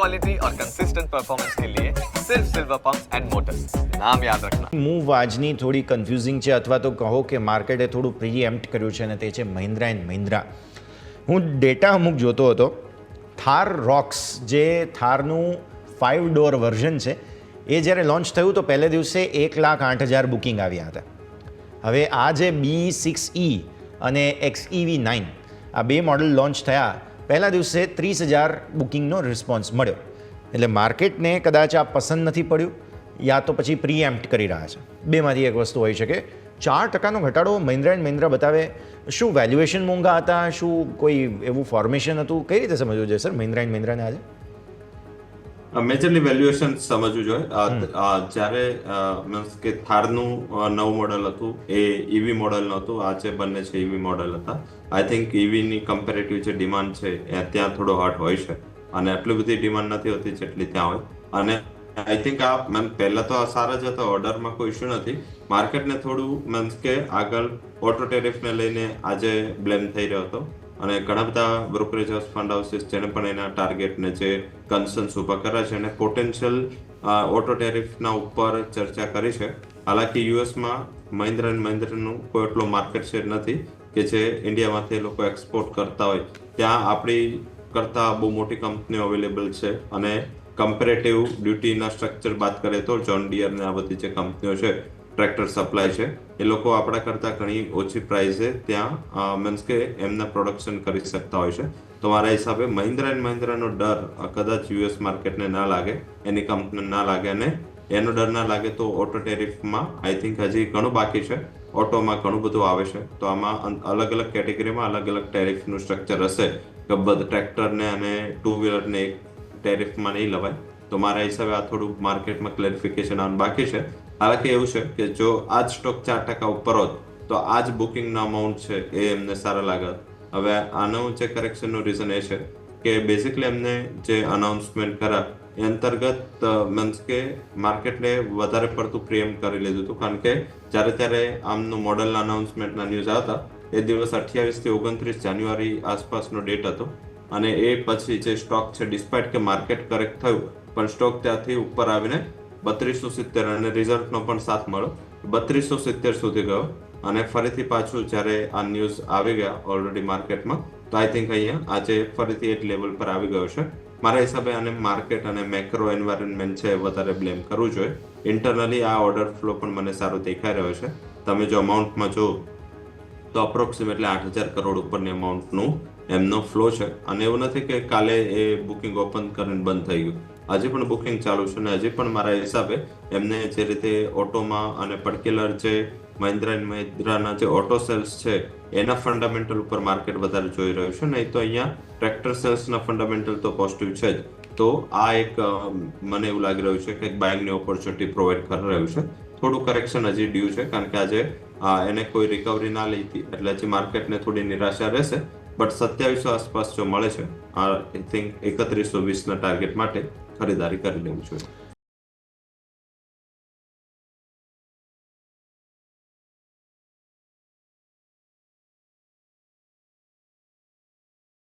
Quality और consistent performance के लिए सिर्फ सिल्वर पंप्स एंड मोटर्स नाम याद रखना મૂવ આજની થોડી કન્ફ્યુઝિંગ છે અથવા તો કહો કે માર્કેટે થોડું પ્રીએમ્પ્ટ કર્યું છે અને તે છે મહિન્દ્રા એન્ડ મહિન્દ્રા હું ડેટા અમુક જોતો હતો થાર રોક્સ જે થારનું ફાઇવ ડોર વર્ઝન છે એ જ્યારે લોન્ચ થયું તો પહેલે દિવસે એક લાખ આઠ હજાર બુકિંગ આવ્યા હતા હવે આ જે બી સિક્સ ઈ અને એક્સ ઈવી નાઇન આ બે મોડલ લોન્ચ થયા પહેલા દિવસે ત્રીસ હજાર બુકિંગનો રિસ્પોન્સ મળ્યો. એટલે માર્કેટને કદાચ આ પસંદ નથી પડ્યું, યા તો પછી પ્રીએમ્પ્ટ કરી રહ્યા છે. બેમાંથી એક વસ્તુ હોઈ શકે ચાર ટકાનો ઘટાડો મહિન્દ્રા એન્ડ મહિન્દ્રા બતાવે શું વેલ્યુએશન મોંઘા હતા, શું કોઈ એવું ફોર્મેશન હતું? કઈ રીતે સમજવું જોઈએ સર મહિન્દ્રા એન્ડ મહિન્દ્રાને આજે? મેજરલી વેલ્યુએશન સમજવું જોઈએ. જ્યારે મીન્સ કે થારનું નવું મોડલ હતું એ ઈવી મોડલ નહોતું. આ જે બંને છે ઈવી મોડલ હતા. આઈ થિંક ઈવીની કમ્પેરેટિવ જે ડિમાન્ડ છે એ ત્યાં થોડો હટ હોય છે. અને આટલી બધી ડિમાન્ડ નથી હોતી જેટલી ત્યાં હોય. અને આઈ થિંક આ મેમ પહેલા તો આ સારા જ હતા ઓર્ડરમાં કોઈ ઇશ્યુ નથી. માર્કેટને થોડું મીન્સ કે આગળ ઓટો ટેરિફને લઈને આજે બ્લેમ થઈ રહ્યો હતો. અને ઘણા બધા બ્રોકરેજ હાઉસ, ફંડ હાઉસીસ જેને પણ એના ટાર્ગેટને જે કન્સર્ન્સ ઊભા કર્યા છે અને પોટેન્શિયલ ઓટો ટેરિફના ઉપર ચર્ચા કરી છે. હાલાકી યુએસમાં મહિન્દ્રા એન્ડ મહિન્દ્રાનું કોઈ એટલો માર્કેટ શેર નથી કે જે ઇન્ડિયામાંથી એ લોકો એક્સપોર્ટ કરતા હોય. ત્યાં આપણી કરતાં બહુ મોટી કંપનીઓ અવેલેબલ છે અને કમ્પેરેટિવ ડ્યુટીના સ્ટ્રક્ચર બાદ કરીએ તો જોન ડિયર ને આ બધી જે કંપનીઓ છે ટ્રેક્ટર સપ્લાય છે. એ લોકો આપણા કરતા ઘણી ઓછી પ્રાઇસે ત્યાં મીન્સ કે એમના પ્રોડક્શન કરી શકતા હોય છે. તો મારા હિસાબે મહિન્દ્રા એન્ડ મહિન્દ્રાનો ડર કદાચ યુએસ માર્કેટને ના લાગે, એની કંપનીને ના લાગે અને એનો ડર ના લાગે તો ઓટો ટેરિફમાં આઈ થિંક હજી ઘણું બાકી છે. ઓટોમાં ઘણું બધું આવે છે. તો આમાં અલગ અલગ કેટેગરીમાં અલગ અલગ ટેરિફનું સ્ટ્રક્ચર હશે. કે બધા, ટ્રેક્ટરને અને ટુ વ્હીલરને એક ટેરિફમાં નહીં લવાય. તો મારા હિસાબે આ થોડું માર્કેટમાં ક્લેરિફિકેશન આવવાનું બાકી છે. હાલાકી એવું છે કે જો આ જ સ્ટોક ચાર ટકા ઉપર હોત, તો આ જ બુકિંગનો અમાઉન્ટ છે એ એમને સારા લાગત. હવે આનું જે કરેક્શનનું રીઝન એ છે કે બેઝિકલી એમને જે અનાઉન્સમેન્ટ કરા એ અંતર્ગત મીન્સ કે માર્કેટને વધારે પડતું પ્રેમ કરી લીધું હતું. કારણ કે જ્યારે ત્યારે આમનું મોડલ અનાઉન્સમેન્ટના ન્યૂઝ આવતા, એ દિવસ અઠ્યાવીસથી ઓગણત્રીસ જાન્યુઆરી આસપાસનો ડેટ હતો. અને એ પછી જે સ્ટોક છે ડિસ્પાઇટ કે માર્કેટ કરેક્ટ થયું, પણ સ્ટોક ત્યાંથી ઉપર આવીને બત્રીસો સિત્તેર અને રિઝલ્ટનો પણ સાથ મળ્યો. બત્રીસો સિત્તેર સુધી ગયો અને ફરીથી પાછું જ્યારે આ ન્યૂઝ આવી ગયા ઓલરેડી માર્કેટમાં, તો આઈ થિંક અહીંયા આજે ફરીથી એક લેવલ પર આવી ગયો છે. મારા હિસાબે આને માર્કેટ અને મેક્રો એન્વાયરમેન્ટ છે વધારે બ્લેમ કરવું જોઈએ. ઇન્ટરનલી આ ઓર્ડર ફ્લો પણ મને સારો દેખાઈ રહ્યો છે. તમે જો અમાઉન્ટમાં જો તો અપ્રોક્સિમેટલી આઠ હજાર કરોડ ઉપરની અમાઉન્ટનું એમનો ફ્લો છે. અને એવું નથી કે કાલે એ બુકિંગ ઓપન કરીને બંધ થઈ ગયું. હજી પણ બુકિંગ ચાલુ છે અને હજી પણ મારા હિસાબે એમને જે રીતે ઓટોમાં અને પર્ટિક્યુલર જે મહિન્દ્રા એન્ડ મહિન્દ્રાના જે ઓટો સેલ્સ છે, એના ફંડામેન્ટલ ઉપર માર્કેટ વધારે જોઈ રહ્યું છે. નહીં તો અહીંયા ટ્રેક્ટર સેલ્સના ફંડામેન્ટલ તો પોઝિટિવ છે જ. તો આ એક મને એવું લાગી રહ્યું છે કે એક બાઇંગની ઓપોર્ચ્યુનિટી પ્રોવાઈડ કરી રહ્યું છે. થોડું કરેક્શન હજી ડ્યુ છે, કારણ કે આજે એને કોઈ રિકવરી ના લીધી એટલે હજી માર્કેટને થોડી નિરાશા રહેશે. બટ સત્યાવીસો આસપાસ જો મળે છે આઈ થિંક એકત્રીસો વીસના ટાર્ગેટ માટે ખરીદારી કરી લેવું જોઈએ.